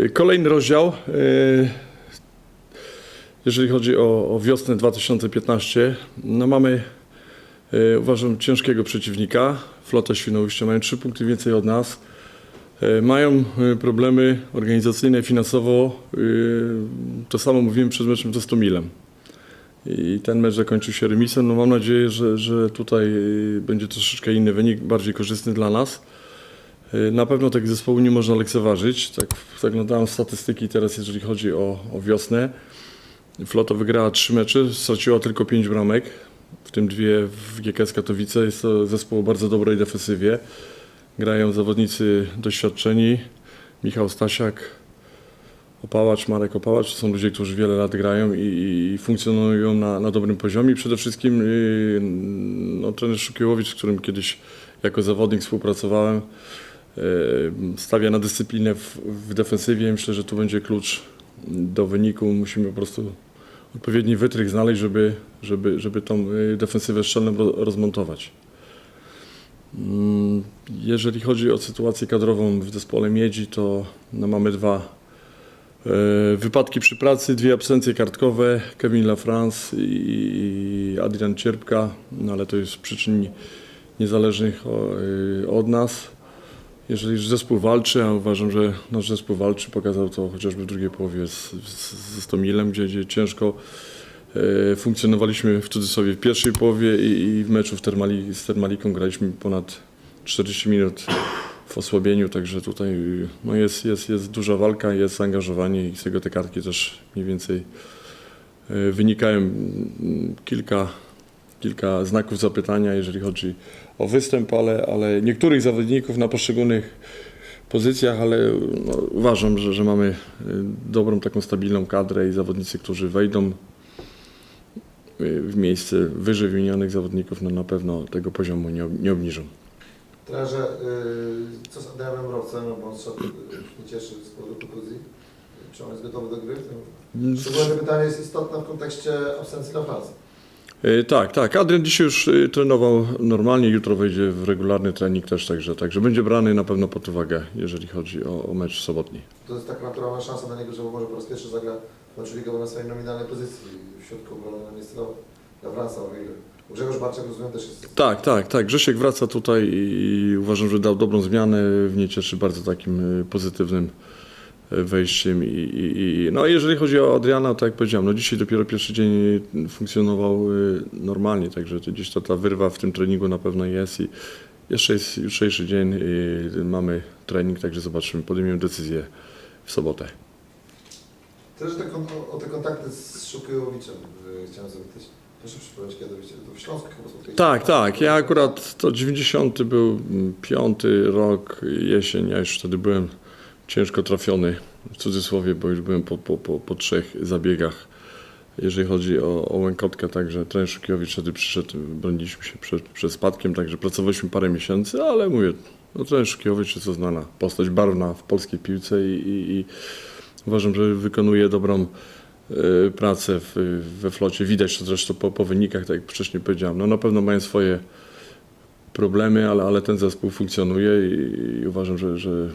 Y, Kolejny rozdział. y, Jeżeli chodzi o, wiosnę 2015, no mamy, y, uważam, ciężkiego przeciwnika. Flota Świnoujścia mają trzy punkty więcej od nas. Mają problemy organizacyjne, finansowo. To samo mówiłem przed meczem ze Stomilem. I ten mecz zakończył się remisem. No mam nadzieję, że, że tutaj będzie troszeczkę inny wynik, bardziej korzystny dla nas. Y, Na pewno tego zespołu nie można lekceważyć. Tak zaglądałem w statystyki teraz, jeżeli chodzi o, o wiosnę. Flota wygrała trzy mecze, straciła tylko pięć bramek, w tym dwie w GKS Katowice. Jest to zespół o bardzo dobrej defensywie. Grają zawodnicy doświadczeni. Michał Stasiak, Opałacz, Marek Opałacz. To są ludzie, którzy wiele lat grają i, i funkcjonują na, na dobrym poziomie. Przede wszystkim yy, no, trener Szukiłowicz, z którym kiedyś jako zawodnik współpracowałem, stawia na dyscyplinę w, w defensywie. Myślę, że tu będzie klucz do wyniku. Musimy po prostu odpowiedni wytrych znaleźć, żeby, żeby, żeby tą y, defensywę szczelną ro- rozmontować. Mm, Jeżeli chodzi o sytuację kadrową w zespole Miedzi, to no, mamy dwa e, wypadki przy pracy, dwie absencje kartkowe, Kevin Lafrance i Adrian Cierpka, no, ale to jest przyczyn niezależnych od nas. Jeżeli zespół walczy, a uważam, że nasz zespół walczy, pokazał to chociażby w drugiej połowie z, z, ze Stomilem, gdzie, gdzie ciężko e, funkcjonowaliśmy w cudzysłowie w pierwszej połowie i, i w meczu w Termali, z Termaliką graliśmy ponad 40 minut w osłabieniu, także tutaj no jest, jest, jest duża walka, jest zaangażowanie i z tego te kartki też mniej więcej e, wynikają. Kilka, kilka znaków zapytania, jeżeli chodzi o występ, ale, ale niektórych zawodników na poszczególnych pozycjach, ale no, uważam, że, że mamy y, dobrą, taką stabilną kadrę i zawodnicy, którzy wejdą y, w miejsce wyżej wymienionych zawodników, no na pewno tego poziomu nie, nie obniżą. Trenerze, yy, co z Adrianem Rowcem, bo on nie cieszy z powodu kontuzji. Czy on jest gotowy do gry? Szczególne pytanie jest istotne w kontekście absencji dla Francji. Y, Tak, tak. Adrian dzisiaj już y, trenował normalnie, jutro wejdzie w regularny trening też, także, także będzie brany na pewno pod uwagę, jeżeli chodzi o, o mecz sobotni. To jest taka naturalna szansa dla niego, że może po raz pierwszy zagra w meczu ligowym na swojej nominalnej pozycji w środku obrony na o ile. Grzegorz Barczak rozumiem też jest... Tak, tak, tak. Grzesiek wraca tutaj i uważam, że dał dobrą zmianę. Mnie cieszy bardzo takim y, pozytywnym wejściem. I, i, i, no jeżeli chodzi o Adriana, tak jak powiedziałem, no dzisiaj dopiero pierwszy dzień y, funkcjonował y, normalnie, także to gdzieś ta, ta wyrwa w tym treningu na pewno jest i jeszcze jest jutrzejszy dzień, y, mamy trening, także zobaczymy, podejmiemy decyzję w sobotę. Też tak o, o te kontakty z Szukijowiczem yy, chciałem zapytać. Proszę przypomnieć, kiedy to w Śląsku chyba spotkaliście. Tak, tak. Ja akurat to 90 był mm, piąty rok, jesień. Ja już wtedy byłem ciężko trafiony, w cudzysłowie, bo już byłem po, po, po, po trzech zabiegach, jeżeli chodzi o, o łękotkę. Także trener Szukiewicz wtedy przyszedł, broniliśmy się przed, przed spadkiem, także pracowaliśmy parę miesięcy, ale mówię, no trener Szukiewicz jest to znana postać barwna w polskiej piłce i, i, i uważam, że wykonuje dobrą e, pracę w, we flocie. Widać to zresztą po, po wynikach, tak jak wcześniej powiedziałem. No na pewno mają swoje problemy, ale, ale ten zespół funkcjonuje i, i uważam, że, że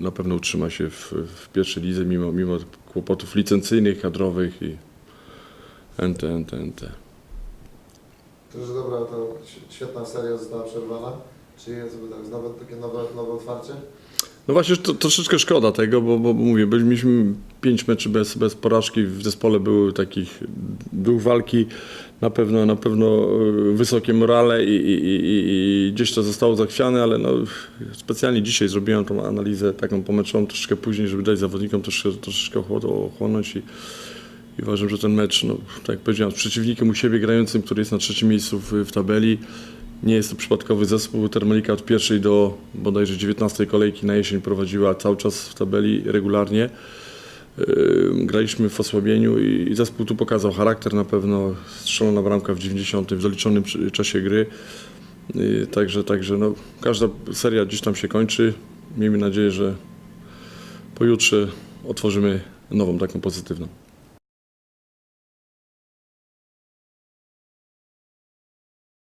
na pewno utrzyma się w, w pierwszej lidze mimo, mimo kłopotów licencyjnych, kadrowych i NT, NT, NT. To, że dobra, to świetna seria została przerwana. Czy jest tak, znowu takie nowe, nowe otwarcie? No właśnie, to, troszeczkę szkoda tego, bo, bo mówię, byliśmy pięć meczy bez, bez porażki, w zespole były takich, duch walki, na pewno, na pewno e, wysokie morale i, i, i, i- gdzieś to zostało zachwiane, ale no, specjalnie dzisiaj zrobiłem tą analizę taką pomeczową troszeczkę później, żeby dać zawodnikom troszeczkę, troszeczkę ochło- ochłonąć i, i uważam, że ten mecz, no, tak jak powiedziałem, z przeciwnikiem u siebie grającym, który jest na trzecim miejscu w, w tabeli, nie jest to przypadkowy zespół. Termalika od pierwszej do bodajże 19 kolejki na jesień prowadziła cały czas w tabeli regularnie. Yy, Graliśmy w osłabieniu i zespół tu pokazał charakter na pewno. Strzelona bramka w 90 w zaliczonym przy- czasie gry. Yy, Także, także no, każda seria gdzieś tam się kończy. Miejmy nadzieję, że pojutrze otworzymy nową taką pozytywną.